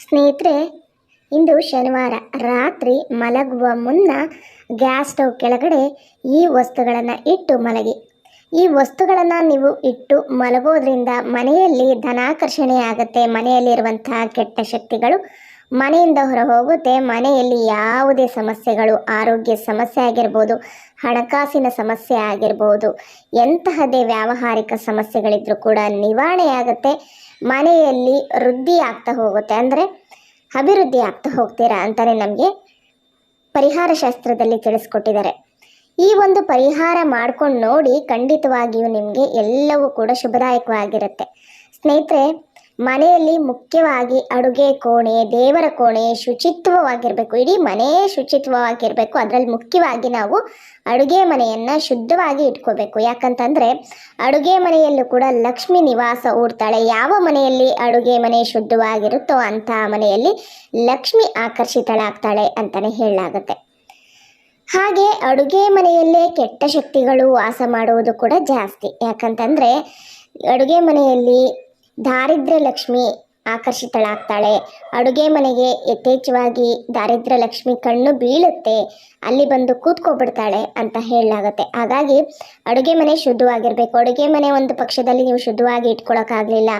ಸ್ನೇಹಿತರೆ, ಇಂದು ಶನಿವಾರ ರಾತ್ರಿ ಮಲಗುವ ಮುನ್ನ ಗ್ಯಾಸ್ ಸ್ಟವ್ ಕೆಳಗಡೆ ಈ ವಸ್ತುಗಳನ್ನು ಇಟ್ಟು ಮಲಗಿ. ಈ ವಸ್ತುಗಳನ್ನು ನೀವು ಇಟ್ಟು ಮಲಗೋದ್ರಿಂದ ಮನೆಯಲ್ಲಿ ಧನಾಕರ್ಷಣೆ ಆಗುತ್ತೆ. ಮನೆಯಲ್ಲಿರುವಂತಹ ಕೆಟ್ಟ ಶಕ್ತಿಗಳು ಮನೆಯಿಂದ ಹೊರ ಹೋಗುತ್ತೆ ಮನೆಯಲ್ಲಿ ಯಾವುದೇ ಸಮಸ್ಯೆಗಳು, ಆರೋಗ್ಯ ಸಮಸ್ಯೆ ಆಗಿರ್ಬೋದು ಹಣಕಾಸಿನ ಸಮಸ್ಯೆ ಆಗಿರ್ಬೋದು. ಎಂತಹದೇ ವ್ಯಾವಹಾರಿಕ ಸಮಸ್ಯೆಗಳಿದ್ರೂ ಕೂಡ ನಿವಾರಣೆ ಆಗುತ್ತೆ ಮನೆಯಲ್ಲಿ ವೃದ್ಧಿ ಆಗ್ತಾ ಹೋಗುತ್ತೆ. ಅಂದರೆ ಅಭಿವೃದ್ಧಿ ಆಗ್ತಾ ಹೋಗ್ತೀರಾ ಅಂತಲೇ ನಮಗೆ ಪರಿಹಾರ ಶಾಸ್ತ್ರದಲ್ಲಿ ತಿಳಿಸ್ಕೊಟ್ಟಿದ್ದಾರೆ. ಈ ಒಂದು ಪರಿಹಾರ ಮಾಡ್ಕೊಂಡು ನೋಡಿ ಖಂಡಿತವಾಗಿಯೂ ನಿಮಗೆ ಎಲ್ಲವೂ ಕೂಡ ಶುಭದಾಯಕವಾಗಿರುತ್ತೆ. ಸ್ನೇಹಿತರೆ ಮನೆಯಲ್ಲಿ ಮುಖ್ಯವಾಗಿ ಅಡುಗೆ ಕೋಣೆ, ದೇವರ ಕೋಣೆ ಶುಚಿತ್ವವಾಗಿರಬೇಕು. ಇಡೀ ಮನೆ ಶುಚಿತ್ವವಾಗಿರಬೇಕು. ಅದರಲ್ಲಿ ಮುಖ್ಯವಾಗಿ ನಾವು ಅಡುಗೆ ಮನೆಯನ್ನು ಶುದ್ಧವಾಗಿ ಇಟ್ಕೋಬೇಕು. ಯಾಕಂತಂದರೆ ಅಡುಗೆ ಮನೆಯಲ್ಲೂ ಕೂಡ ಲಕ್ಷ್ಮಿ ನಿವಾಸ ಹೂಡ್ತಾಳೆ ಯಾವ ಮನೆಯಲ್ಲಿ ಅಡುಗೆ ಮನೆ ಶುದ್ಧವಾಗಿರುತ್ತೋ ಅಂತಹ ಮನೆಯಲ್ಲಿ ಲಕ್ಷ್ಮಿ ಆಕರ್ಷಿತಳಾಗ್ತಾಳೆ ಅಂತಲೇ ಹೇಳಲಾಗುತ್ತೆ. ಹಾಗೆ ಅಡುಗೆ ಮನೆಯಲ್ಲೇ ಕೆಟ್ಟ ಶಕ್ತಿಗಳು ವಾಸ ಮಾಡುವುದು ಕೂಡ ಜಾಸ್ತಿ. ಯಾಕಂತಂದರೆ ಅಡುಗೆ ಮನೆಯಲ್ಲಿ ದಾರಿದ್ರ್ಯ ಲಕ್ಷ್ಮಿ ಆಕರ್ಷಿತಳಾಗ್ತಾಳೆ. ಅಡುಗೆ ಮನೆಗೆ ಯಥೇಚ್ಛವಾಗಿ ದಾರಿದ್ರ್ಯ ಲಕ್ಷ್ಮಿ ಕಣ್ಣು ಬೀಳುತ್ತೆ. ಅಲ್ಲಿ ಬಂದು ಕೂತ್ಕೊಬಿಡ್ತಾಳೆ ಅಂತ ಹೇಳಲಾಗುತ್ತೆ. ಹಾಗಾಗಿ ಅಡುಗೆ ಮನೆ ಶುದ್ಧವಾಗಿರಬೇಕು. ಅಡುಗೆ ಮನೆ ಒಂದು ಪಕ್ಷದಲ್ಲಿ ನೀವು ಶುದ್ಧವಾಗಿ ಇಟ್ಕೊಳ್ಳೋಕ್ಕಾಗಲಿಲ್ಲ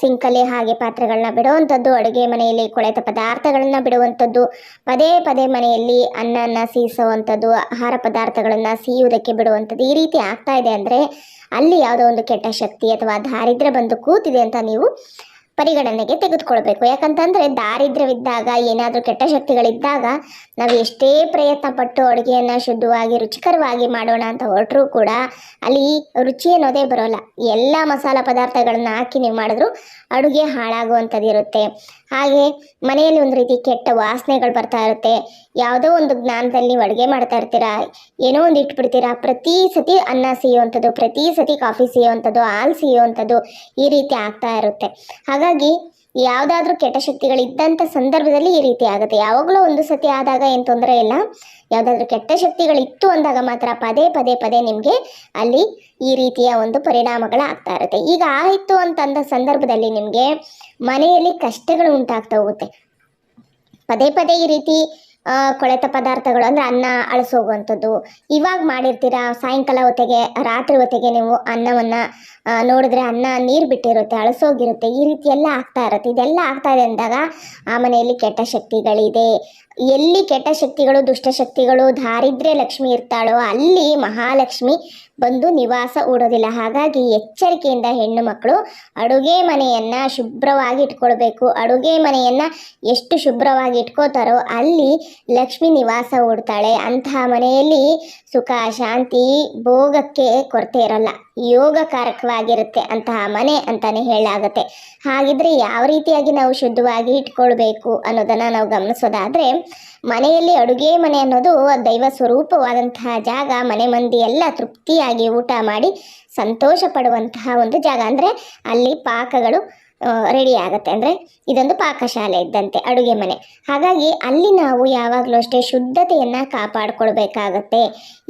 ಸಿಂಕಲ್ಲಿ ಹಾಗೆ ಪಾತ್ರೆಗಳನ್ನ ಬಿಡುವಂಥದ್ದು, ಅಡುಗೆ ಮನೆಯಲ್ಲಿ ಕೊಳೆತ ಪದಾರ್ಥಗಳನ್ನ ಬಿಡುವಂಥದ್ದು, ಪದೇ ಪದೇ ಮನೆಯಲ್ಲಿ ಅನ್ನನ ಸೀಸುವಂಥದ್ದು, ಆಹಾರ ಪದಾರ್ಥಗಳನ್ನು ಸೀಯುವುದಕ್ಕೆ ಬಿಡುವಂಥದ್ದು ಈ ರೀತಿ ಆಗ್ತಾ ಇದೆ ಅಂದರೆ ಅಲ್ಲಿ ಯಾವುದೋ ಒಂದು ಕೆಟ್ಟ ಶಕ್ತಿ ಅಥವಾ ದಾರಿದ್ರ್ಯ ಬಂದು ಕೂತಿದೆ ಅಂತ ನೀವು ಪರಿಗಣನೆಗೆ ತೆಗೆದುಕೊಳ್ಬೇಕು. ಯಾಕಂತಂದ್ರೆ ದಾರಿದ್ರ್ಯವಿದ್ದಾಗ ಏನಾದರೂ ಕೆಟ್ಟ ಶಕ್ತಿಗಳಿದ್ದಾಗ ನಾವು ಎಷ್ಟೇ ಪ್ರಯತ್ನ ಪಟ್ಟು ಅಡುಗೆಯನ್ನು ಶುದ್ಧವಾಗಿ, ರುಚಿಕರವಾಗಿ ಮಾಡೋಣ ಅಂತ ಹೊರಟರೂ ಕೂಡ ಅಲ್ಲಿ ರುಚಿ ಅನ್ನೋದೇ ಬರೋಲ್ಲ. ಎಲ್ಲ ಮಸಾಲ ಪದಾರ್ಥಗಳನ್ನ ಹಾಕಿ ನೀವು ಮಾಡಿದ್ರು ಅಡುಗೆ ಹಾಳಾಗುವಂಥದ್ದಿರುತ್ತೆ ಹಾಗೆ ಮನೆಯಲ್ಲಿ ಒಂದು ರೀತಿ ಕೆಟ್ಟ ವಾಸನೆಗಳು ಬರ್ತಾ ಇರುತ್ತೆ. ಯಾವುದೋ ಒಂದು ಜ್ಞಾನದಲ್ಲಿ ನೀವು ಅಡುಗೆ ಮಾಡ್ತಾ ಇರ್ತೀರಾ, ಏನೋ ಒಂದು ಇಟ್ಬಿಡ್ತೀರಾ, ಪ್ರತಿ ಸತಿ ಅನ್ನ ಸಿಯುವಂಥದ್ದು, ಪ್ರತಿ ಸತಿ ಕಾಫಿ ಸಿಗುವಂಥದ್ದು ಹಾಲು ಸಿಯುವಂಥದ್ದು ಈ ರೀತಿ ಆಗ್ತಾ ಇರುತ್ತೆ. ಹಾಗಾಗಿ ಯಾವುದಾದ್ರೂ ಕೆಟ್ಟ ಶಕ್ತಿಗಳು ಶಕ್ತಿಗಳಿದ್ದಂಥ ಸಂದರ್ಭದಲ್ಲಿ ಈ ರೀತಿ ಆಗುತ್ತೆ. ಯಾವಾಗಲೂ ಒಂದು ಸತಿ ಆದಾಗ ಏನು ತೊಂದರೆ ಇಲ್ಲ. ಯಾವುದಾದ್ರೂ ಕೆಟ್ಟ ಶಕ್ತಿಗಳಿತ್ತು ಅಂದಾಗ ಮಾತ್ರ ಪದೇ ಪದೇ ಪದೇ ನಿಮಗೆ ಅಲ್ಲಿ ಈ ರೀತಿಯ ಒಂದು ಪರಿಣಾಮಗಳು ಆಗ್ತಾ ಇರುತ್ತೆ. ಈಗ ಆಯಿತು ಅಂತಂದ ಸಂದರ್ಭದಲ್ಲಿ ನಿಮಗೆ ಮನೆಯಲ್ಲಿ ಕಷ್ಟಗಳು ಉಂಟಾಗ್ತಾ ಹೋಗುತ್ತೆ. ಪದೇ ಪದೇ ಈ ರೀತಿ ಕೊಳೆತ ಪದಾರ್ಥಗಳು ಅಂದರೆ ಅನ್ನ ಅಳಿಸೋಗುವಂಥದ್ದು ಇವಾಗ ಮಾಡಿರ್ತೀರಾ? ಸಾಯಂಕಾಲ ಹೊತ್ತಿಗೆ, ರಾತ್ರಿ ಹೊತ್ತಿಗೆ ನೀವು ಅನ್ನವನ್ನು ನೋಡಿದ್ರೆ ಅನ್ನ ನೀರು ಬಿಟ್ಟಿರುತ್ತೆ ಅಳಸೋಗಿರುತ್ತೆ ಈ ರೀತಿ ಎಲ್ಲ ಆಗ್ತಾ ಇರುತ್ತೆ. ಇದೆಲ್ಲ ಆಗ್ತಾ ಇದೆ ಅಂದಾಗ ಆ ಮನೆಯಲ್ಲಿ ಕೆಟ್ಟ ಶಕ್ತಿಗಳಿದೆ. ಎಲ್ಲಿ ಕೆಟ್ಟ ಶಕ್ತಿಗಳು ದುಷ್ಟಶಕ್ತಿಗಳು ದಾರಿದ್ರ್ಯ ಲಕ್ಷ್ಮಿ ಇರ್ತಾಳೋ ಅಲ್ಲಿ ಮಹಾಲಕ್ಷ್ಮಿ ಬಂದು ನಿವಾಸ ಉಡೋದಿಲ್ಲ ಹಾಗಾಗಿ ಎಚ್ಚರಿಕೆಯಿಂದ ಹೆಣ್ಣು ಮಕ್ಕಳು ಅಡುಗೆ ಮನೆಯನ್ನು ಶುಭ್ರವಾಗಿ ಇಟ್ಕೊಳ್ಬೇಕು. ಅಡುಗೆ ಮನೆಯನ್ನು ಎಷ್ಟು ಶುಭ್ರವಾಗಿ ಇಟ್ಕೋತಾರೋ ಅಲ್ಲಿ ಲಕ್ಷ್ಮಿ ನಿವಾಸ ಹೂಡ್ತಾಳೆ ಅಂತಹ ಮನೆಯಲ್ಲಿ ಸುಖ, ಶಾಂತಿ, ಭೋಗಕ್ಕೆ ಕೊರತೆ ಇರಲ್ಲ. ಯೋಗಕಾರಕವಾಗಿರುತ್ತೆ ಅಂತಹ ಮನೆ ಅಂತಲೇ ಹೇಳಲಾಗುತ್ತೆ. ಹಾಗಿದ್ರೆ ಯಾವ ರೀತಿಯಾಗಿ ನಾವು ಶುದ್ಧವಾಗಿ ಇಟ್ಕೊಳ್ಬೇಕು ಅನ್ನೋದನ್ನು ನಾವು ಗಮನಿಸೋದಾದರೆ ಮನೆಯಲ್ಲಿ ಅಡುಗೆ ಮನೆ ಅನ್ನೋದು ದೈವ ಸ್ವರೂಪವಾದಂತಹ ಜಾಗ. ಮನೆ ಮಂದಿ ಎಲ್ಲ ತೃಪ್ತಿಯಾಗಿ ಊಟ ಮಾಡಿ ಸಂತೋಷ ಪಡುವಂತಹ ಒಂದು ಜಾಗ. ಅಂದರೆ ಅಲ್ಲಿ ಪಾಕಗಳು ರೆಡಿ ಆಗುತ್ತೆ. ಅಂದರೆ ಇದೊಂದು ಪಾಕಶಾಲೆ ಇದ್ದಂತೆ, ಅಡುಗೆ ಮನೆ. ಹಾಗಾಗಿ ಅಲ್ಲಿ ನಾವು ಯಾವಾಗಲೂ ಅಷ್ಟೇ ಶುದ್ಧತೆಯನ್ನು ಕಾಪಾಡಿಕೊಳ್ಬೇಕಾಗತ್ತೆ.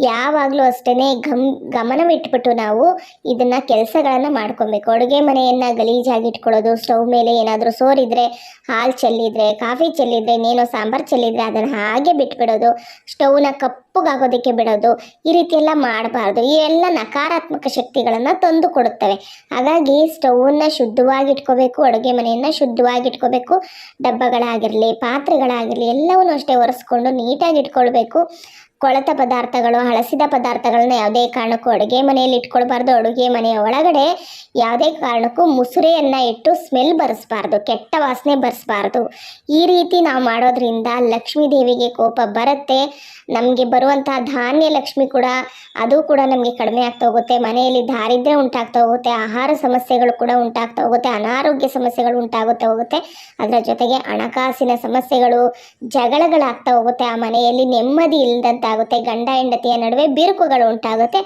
ಯಾವಾಗಲೂ ಅಷ್ಟೇ ಗಮ್ ಗಮನವಿಟ್ಬಿಟ್ಟು ನಾವು ಇದನ್ನು ಕೆಲಸಗಳನ್ನು ಮಾಡ್ಕೊಬೇಕು ಅಡುಗೆ ಮನೆಯನ್ನು ಗಲೀಜಾಗಿ ಇಟ್ಕೊಳ್ಳೋದು, ಸ್ಟವ್ ಮೇಲೆ ಏನಾದರೂ ಸೋರಿದರೆ, ಹಾಲು ಚೆಲ್ಲಿದರೆ, ಕಾಫಿ ಚೆಲ್ಲಿದರೆ, ಇನ್ನೇನೋ ಸಾಂಬಾರು ಚೆಲ್ಲಿದರೆ ಅದನ್ನು ಹಾಗೆ ಬಿಟ್ಬಿಡೋದು. ಸ್ಟವ್ನ ಕಪ್ಪಗಾಗೋದಕ್ಕೆ ಬಿಡೋದು, ಈ ರೀತಿ ಎಲ್ಲ ಮಾಡಬಾರ್ದು ಎಲ್ಲ ನಕಾರಾತ್ಮಕ ಶಕ್ತಿಗಳನ್ನು ತಂದು ಕೊಡುತ್ತವೆ. ಹಾಗಾಗಿ ಸ್ಟೌವನ್ನು ಶುದ್ಧವಾಗಿ ಇಟ್ಕೋಬೇಕು ಅಡುಗೆ ಮನೆಯನ್ನು ಶುದ್ಧವಾಗಿ ಇಟ್ಕೋಬೇಕು ಡಬ್ಬಗಳಾಗಿರಲಿ, ಪಾತ್ರೆಗಳಾಗಿರಲಿ, ಎಲ್ಲವನ್ನೂ ಅಷ್ಟೇ ಒರೆಸ್ಕೊಂಡು ನೀಟಾಗಿ ಇಟ್ಕೊಳ್ಬೇಕು ಕೊಳೆತ ಪದಾರ್ಥಗಳು, ಹಳಸಿದ ಪದಾರ್ಥಗಳನ್ನ ಯಾವುದೇ ಕಾರಣಕ್ಕೂ ಅಡುಗೆ ಮನೆಯಲ್ಲಿ ಇಟ್ಕೊಳ್ಬಾರ್ದು. ಅಡುಗೆ ಮನೆಯ ಒಳಗಡೆ ಯಾವುದೇ ಕಾರಣಕ್ಕೂ ಮುಸುರೆಯನ್ನು ಇಟ್ಟು ಸ್ಮೆಲ್ ಬರೆಸ್ಬಾರ್ದು, ಕೆಟ್ಟ ವಾಸನೆ ಬರೆಸ್ಬಾರ್ದು. ಈ ರೀತಿ ನಾವು ಮಾಡೋದ್ರಿಂದ ಲಕ್ಷ್ಮೀ ದೇವಿಗೆ ಕೋಪ ಬರುತ್ತೆ. ನಮಗೆ ಬರುವಂತಹ ಧಾನ್ಯ ಲಕ್ಷ್ಮಿ ಕೂಡ, ಅದು ಕೂಡ ನಮಗೆ ಕಡಿಮೆ ಆಗ್ತಾ ಹೋಗುತ್ತೆ. ಮನೆಯಲ್ಲಿ ದಾರಿದ್ರೆ ಉಂಟಾಗ್ತಾ ಹೋಗುತ್ತೆ, ಆಹಾರ ಸಮಸ್ಯೆಗಳು ಕೂಡ ಉಂಟಾಗ್ತಾ ಹೋಗುತ್ತೆ, ಅನಾರೋಗ್ಯ ಸಮಸ್ಯೆಗಳು ಉಂಟಾಗುತ್ತಾ ಹೋಗುತ್ತೆ. ಅದರ ಜೊತೆಗೆ ಹಣಕಾಸಿನ ಸಮಸ್ಯೆಗಳು ಜಗಳಗಳಾಗ್ತಾ ಹೋಗುತ್ತೆ. ಆ ಮನೆಯಲ್ಲಿ ನೆಮ್ಮದಿ ಇಲ್ಲದಂತಾಗುತ್ತೆ ಗಂಡ ಹೆಂಡತಿಯ ನಡುವೆ ಬಿರುಕುಗಳು ಉಂಟಾಗುತ್ತೆ,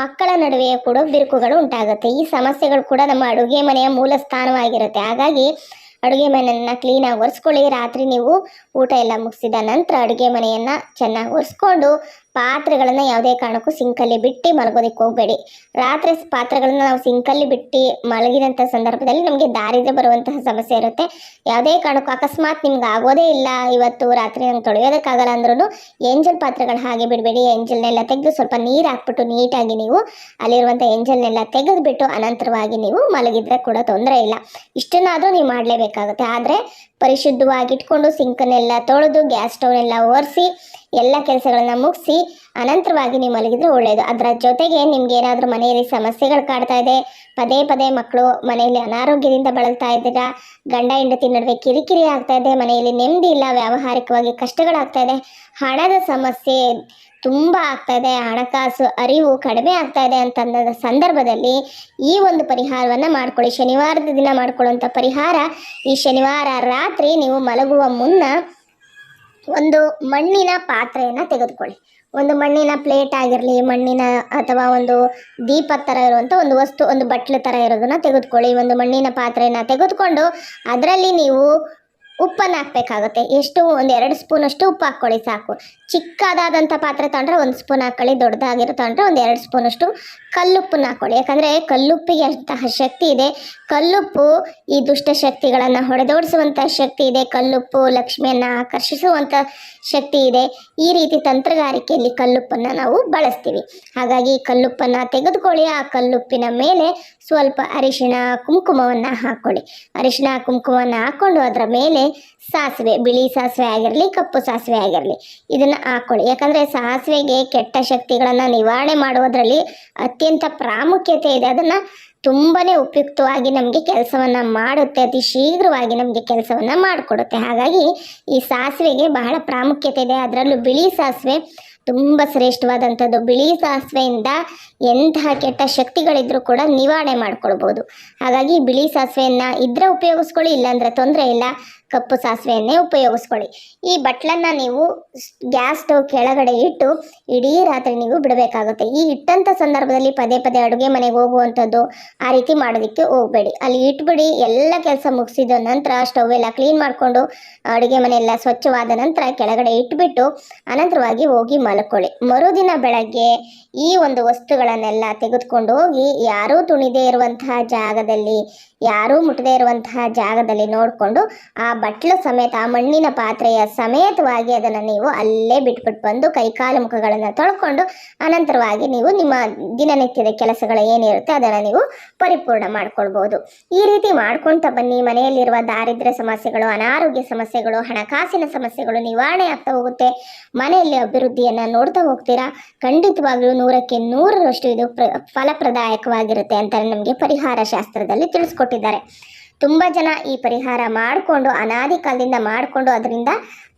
ಮಕ್ಕಳ ನಡುವೆ ಕೂಡ ಬಿರುಕುಗಳು ಉಂಟಾಗುತ್ತೆ. ಈ ಸಮಸ್ಯೆಗಳು ಕೂಡ ನಮ್ಮ ಅಡುಗೆ ಮನೆಯ ಮೂಲ ಸ್ಥಾನವಾಗಿರುತ್ತೆ. ಹಾಗಾಗಿ ಅಡುಗೆ ಮನೆಯನ್ನು ಕ್ಲೀನಾಗಿ ಒರೆಸ್ಕೊಳ್ಳಿ. ರಾತ್ರಿ ನೀವು ಊಟ ಎಲ್ಲ ಮುಗಿಸಿದ ನಂತರ ಅಡುಗೆ ಮನೆಯನ್ನು ಚೆನ್ನಾಗಿ ಒರೆಸ್ಕೊಂಡು ಪಾತ್ರೆಗಳನ್ನ ಯಾವುದೇ ಕಾರಣಕ್ಕೂ ಸಿಂಕಲ್ಲಿ ಬಿಟ್ಟು ಮಲಗೋದಕ್ಕೆ ಹೋಗಬೇಡಿ. ರಾತ್ರಿ ಪಾತ್ರೆಗಳನ್ನು ನಾವು ಸಿಂಕಲ್ಲಿ ಬಿಟ್ಟು ಮಲಗಿದಂಥ ಸಂದರ್ಭದಲ್ಲಿ ನಮಗೆ ದಾರಿದ್ರೆ ಬರುವಂತಹ ಸಮಸ್ಯೆ ಇರುತ್ತೆ. ಯಾವುದೇ ಕಾರಣಕ್ಕೂ ಅಕಸ್ಮಾತ್ ನಿಮ್ಗೆ ಆಗೋದೇ ಇಲ್ಲ ಇವತ್ತು ರಾತ್ರಿ ನಂಗೆ ತೊಳೆಯೋದಕ್ಕಾಗಲ್ಲ ಅಂದ್ರೂ ಎಂಜಲ್ ಪಾತ್ರೆಗಳು ಹಾಗೆ ಬಿಡಬೇಡಿ. ಎಂಜಲ್ನೆಲ್ಲ ತೆಗೆದು ಸ್ವಲ್ಪ ನೀರು ಹಾಕ್ಬಿಟ್ಟು ನೀಟಾಗಿ ನೀವು ಅಲ್ಲಿರುವಂಥ ಎಂಜಲ್ನೆಲ್ಲ ತೆಗೆದುಬಿಟ್ಟು ಅನಂತರವಾಗಿ ನೀವು ಮಲಗಿದ್ರೆ ಕೂಡ ತೊಂದರೆ ಇಲ್ಲ. ಇಷ್ಟನ್ನಾದರೂ ನೀವು ಮಾಡಲೇಬೇಕಾಗುತ್ತೆ. ಆದರೆ ಪರಿಶುದ್ಧವಾಗಿ ಇಟ್ಕೊಂಡು ಸಿಂಕನ್ನೆಲ್ಲ ತೊಳೆದು ಗ್ಯಾಸ್ ಸ್ಟವ್ನೆಲ್ಲ ಒರೆಸಿ ಎಲ್ಲ ಕೆಲಸಗಳನ್ನ ಮುಗಿಸಿ ಅನಂತರವಾಗಿ ನೀವು ಮಲಗಿದ್ರೆ ಒಳ್ಳೆಯದು ಅದರ ಜೊತೆಗೆ ನಿಮ್ಗೆ ಏನಾದರೂ ಮನೆಯಲ್ಲಿ ಸಮಸ್ಯೆಗಳು ಕಾಡ್ತಾ ಇದೆ, ಪದೇ ಪದೇ ಮಕ್ಕಳು ಮನೆಯಲ್ಲಿ ಅನಾರೋಗ್ಯದಿಂದ ಬಳಲ್ತಾ ಇದ್ದೀರಾ, ಗಂಡ ಹೆಂಡತಿ ನಡುವೆ ಕಿರಿಕಿರಿ ಆಗ್ತಾ ಇದೆ, ಮನೆಯಲ್ಲಿ ನೆಮ್ಮದಿ ಇಲ್ಲ, ವ್ಯಾವಹಾರಿಕವಾಗಿ ಕಷ್ಟಗಳಾಗ್ತಾ ಇದೆ, ಹಣದ ಸಮಸ್ಯೆ ತುಂಬ ಆಗ್ತಾ ಇದೆ, ಹಣಕಾಸು ಅರಿವು ಕಡಿಮೆ ಆಗ್ತಾ ಇದೆ ಅಂತಂದ ಸಂದರ್ಭದಲ್ಲಿ ಈ ಒಂದು ಪರಿಹಾರವನ್ನು ಮಾಡ್ಕೊಳ್ಳಿ. ಶನಿವಾರದ ದಿನ ಮಾಡ್ಕೊಳ್ಳುವಂಥ ಪರಿಹಾರ ಈ ಶನಿವಾರ ರಾತ್ರಿ ನೀವು ಮಲಗುವ ಮುನ್ನ ಒಂದು ಮಣ್ಣಿನ ಪಾತ್ರೆಯನ್ನು ತೆಗೆದುಕೊಳ್ಳಿ. ಒಂದು ಮಣ್ಣಿನ ಪ್ಲೇಟ್ ಆಗಿರಲಿ, ಮಣ್ಣಿನ ಅಥವಾ ಒಂದು ದೀಪದ ಥರ ಇರುವಂಥ ಒಂದು ವಸ್ತು, ಒಂದು ಬಟ್ಲು ಥರ ಇರೋದನ್ನ ತೆಗೆದುಕೊಳ್ಳಿ. ಒಂದು ಮಣ್ಣಿನ ಪಾತ್ರೆಯನ್ನು ತೆಗೆದುಕೊಂಡು, ಅದರಲ್ಲಿ ನೀವು ಉಪ್ಪನ್ನು ಹಾಕಬೇಕಾಗುತ್ತೆ. ಎಷ್ಟು ಒಂದು ಎರಡು ಸ್ಪೂನಷ್ಟು ಉಪ್ಪು ಹಾಕ್ಕೊಳ್ಳಿ ಸಾಕು. ಚಿಕ್ಕದಾದಂಥ ಪಾತ್ರೆ ತೊಗೊಂಡ್ರೆ ಒಂದು ಸ್ಪೂನ್ ಹಾಕ್ಕೊಳ್ಳಿ, ದೊಡ್ಡದಾಗಿರೋ ತೊಗೊಂಡ್ರೆ ಒಂದು ಎರಡು ಸ್ಪೂನಷ್ಟು ಕಲ್ಲುಪ್ಪನ್ನು ಹಾಕ್ಕೊಳ್ಳಿ. ಯಾಕಂದರೆ ಕಲ್ಲುಪ್ಪಿಗೆ ಅಂತಹ ಶಕ್ತಿ ಇದೆ. ಕಲ್ಲುಪ್ಪು ಈ ದುಷ್ಟ ಶಕ್ತಿಗಳನ್ನು ಹೊಡೆದೋಡಿಸುವಂಥ ಶಕ್ತಿ ಇದೆ. ಕಲ್ಲುಪ್ಪು ಲಕ್ಷ್ಮಿಯನ್ನು ಆಕರ್ಷಿಸುವಂಥ ಶಕ್ತಿ ಇದೆ. ಈ ರೀತಿ ತಂತ್ರಗಾರಿಕೆಯಲ್ಲಿ ಕಲ್ಲುಪ್ಪನ್ನು ನಾವು ಬಳಸ್ತೀವಿ. ಹಾಗಾಗಿ ಕಲ್ಲುಪ್ಪನ್ನು ತೆಗೆದುಕೊಳ್ಳಿ. ಆ ಕಲ್ಲುಪ್ಪಿನ ಮೇಲೆ ಸ್ವಲ್ಪ ಅರಿಶಿಣ ಕುಂಕುಮವನ್ನು ಹಾಕ್ಕೊಳ್ಳಿ. ಅರಿಶಿಣ ಕುಂಕುಮವನ್ನು ಹಾಕ್ಕೊಂಡು ಅದರ ಮೇಲೆ ಸಾಸಿವೆ, ಬಿಳಿ ಸಾಸಿವೆ ಆಗಿರಲಿ, ಕಪ್ಪು ಸಾಸಿವೆ ಆಗಿರಲಿ, ಇದನ್ನು ಹಾಕ್ಕೊಳ್ಳಿ ಯಾಕಂದರೆ ಸಾಸಿವೆಗೆ ಕೆಟ್ಟ ಶಕ್ತಿಗಳನ್ನು ನಿವಾರಣೆ ಮಾಡುವುದರಲ್ಲಿ ಅತ್ಯಂತ ಪ್ರಾಮುಖ್ಯತೆ ಇದೆ. ಅದನ್ನು ತುಂಬಾ ಉಪಯುಕ್ತವಾಗಿ ನಮಗೆ ಕೆಲಸವನ್ನು ಮಾಡುತ್ತೆ, ಅತಿ ಶೀಘ್ರವಾಗಿ ನಮಗೆ ಕೆಲಸವನ್ನು ಮಾಡಿಕೊಡುತ್ತೆ. ಹಾಗಾಗಿ ಈ ಸಾಸಿವೆಗೆ ಬಹಳ ಪ್ರಾಮುಖ್ಯತೆ ಇದೆ. ಅದರಲ್ಲೂ ಬಿಳಿ ಸಾಸಿವೆ ತುಂಬ ಶ್ರೇಷ್ಠವಾದಂಥದ್ದು. ಬಿಳಿ ಸಾಸಿವೆಯಿಂದ ಎಂತಹ ಕೆಟ್ಟ ಶಕ್ತಿಗಳಿದ್ರೂ ಕೂಡ ನಿವಾರಣೆ ಮಾಡ್ಕೊಳ್ಬೋದು. ಹಾಗಾಗಿ ಬಿಳಿ ಸಾಸಿವೆಯನ್ನು ಇದ್ರೆ ಉಪಯೋಗಿಸ್ಕೊಳ್ಳಿ, ಇಲ್ಲಾಂದರೆ ತೊಂದರೆ ಇಲ್ಲ. ಕಪ್ಪು ಸಾಸಿವೆಯನ್ನೇ ಉಪಯೋಗಿಸ್ಕೊಳ್ಳಿ. ಈ ಬಟ್ಲನ್ನು ನೀವು ಗ್ಯಾಸ್ ಸ್ಟವ್ ಕೆಳಗಡೆ ಇಟ್ಟು ಇಡೀ ರಾತ್ರಿ ನೀವು ಬಿಡಬೇಕಾಗುತ್ತೆ. ಈ ಇಟ್ಟಂಥ ಸಂದರ್ಭದಲ್ಲಿ ಪದೇ ಪದೇ ಅಡುಗೆ ಮನೆಗೆ ಹೋಗುವಂಥದ್ದು ಆ ರೀತಿ ಮಾಡೋದಕ್ಕೆ ಹೋಗಬೇಡಿ. ಅಲ್ಲಿ ಇಟ್ಬಿಡಿ, ಎಲ್ಲ ಕೆಲಸ ಮುಗಿಸಿದ ನಂತರ ಸ್ಟವ್ ಎಲ್ಲ ಕ್ಲೀನ್ ಮಾಡಿಕೊಂಡು ಅಡುಗೆ ಮನೆಯೆಲ್ಲ ಸ್ವಚ್ಛವಾದ ನಂತರ ಕೆಳಗಡೆ ಇಟ್ಬಿಟ್ಟು ಅನಂತರವಾಗಿ ಹೋಗಿ ಮಲ್ಕೊಳ್ಳಿ. ಮರುದಿನ ಬೆಳಗ್ಗೆ ಈ ಒಂದು ವಸ್ತುಗಳನ್ನೆಲ್ಲ ತೆಗೆದುಕೊಂಡು ಹೋಗಿ ಯಾರೂ ತುಣಿದೇ ಇರುವಂತಹ ಜಾಗದಲ್ಲಿ ಯಾರೂ ಮುಟ್ಟದೇ ಇರುವಂತಹ ಜಾಗದಲ್ಲಿ ನೋಡಿಕೊಂಡು ಆ ಬಟ್ಲು ಸಮೇತ, ಆ ಮಣ್ಣಿನ ಪಾತ್ರೆಯ ಸಮೇತವಾಗಿ ಅದನ್ನು ನೀವು ಅಲ್ಲೇ ಬಿಟ್ಬಿಟ್ಟು ಬಂದು ಕೈಕಾಲು ಮುಖಗಳನ್ನು ತೊಳ್ಕೊಂಡು ಅನಂತರವಾಗಿ ನೀವು ನಿಮ್ಮ ದಿನನಿತ್ಯದ ಕೆಲಸಗಳು ಏನಿರುತ್ತೆ ಅದನ್ನು ನೀವು ಪರಿಪೂರ್ಣ ಮಾಡ್ಕೊಳ್ಬೋದು. ಈ ರೀತಿ ಮಾಡ್ಕೊಳ್ತಾ ಬನ್ನಿ. ಮನೆಯಲ್ಲಿರುವ ದಾರಿದ್ರ್ಯ ಸಮಸ್ಯೆಗಳು, ಅನಾರೋಗ್ಯ ಸಮಸ್ಯೆಗಳು, ಹಣಕಾಸಿನ ಸಮಸ್ಯೆಗಳು ನಿವಾರಣೆ ಆಗ್ತಾ ಹೋಗುತ್ತೆ. ಮನೆಯಲ್ಲಿ ಅಭಿವೃದ್ಧಿಯನ್ನು ನೋಡ್ತಾ ಹೋಗ್ತೀರಾ? ಖಂಡಿತವಾಗ್ಲೂ ನೂರಕ್ಕೆ ನೂರರಷ್ಟು ಇದು ಪ್ರ, ಫಲಪ್ರದಾಯಕವಾಗಿರುತ್ತೆ ಅಂತ ನಮಗೆ ಪರಿಹಾರ ಶಾಸ್ತ್ರದಲ್ಲಿ ತಿಳಿಸ್ಕೊಟ್ಟಿದ್ದಾರೆ ತುಂಬ ಜನ ಈ ಪರಿಹಾರ ಮಾಡಿಕೊಂಡು, ಅನಾದಿ ಕಾಲದಿಂದ ಮಾಡಿಕೊಂಡು ಅದರಿಂದ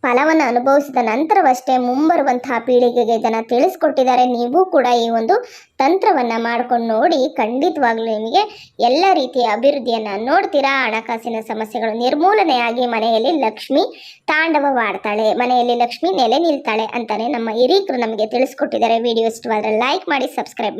ಫಲವನ್ನು ಅನುಭವಿಸಿದ ನಂತರವಷ್ಟೇ ಮುಂಬರುವಂತಹ ಪೀಳಿಗೆಗೆ ಇದನ್ನು ತಿಳಿಸ್ಕೊಟ್ಟಿದ್ದಾರೆ. ನೀವು ಕೂಡ ಈ ಒಂದು ತಂತ್ರವನ್ನು ಮಾಡ್ಕೊಂಡು ನೋಡಿ, ಖಂಡಿತವಾಗ್ಲೂ ನಿಮಗೆ ಎಲ್ಲ ರೀತಿಯ ಅಭಿವೃದ್ಧಿಯನ್ನು ನೋಡ್ತೀರಾ? ಹಣಕಾಸಿನ ಸಮಸ್ಯೆಗಳು ನಿರ್ಮೂಲನೆಯಾಗಿ ಮನೆಯಲ್ಲಿ ಲಕ್ಷ್ಮಿ ತಾಂಡವವಾಡ್ತಾಳೆ ಮನೆಯಲ್ಲಿ ಲಕ್ಷ್ಮಿ ನೆಲೆ ನಿಲ್ತಾಳೆ ಅಂತಾನೆ ನಮ್ಮ ಹಿರೀಕರು ನಮಗೆ ತಿಳಿಸ್ಕೊಟ್ಟಿದ್ದಾರೆ. ವಿಡಿಯೋ ಇಷ್ಟವಾದರೆ ಲೈಕ್ ಮಾಡಿ ಸಬ್ಸ್ಕ್ರೈಬ್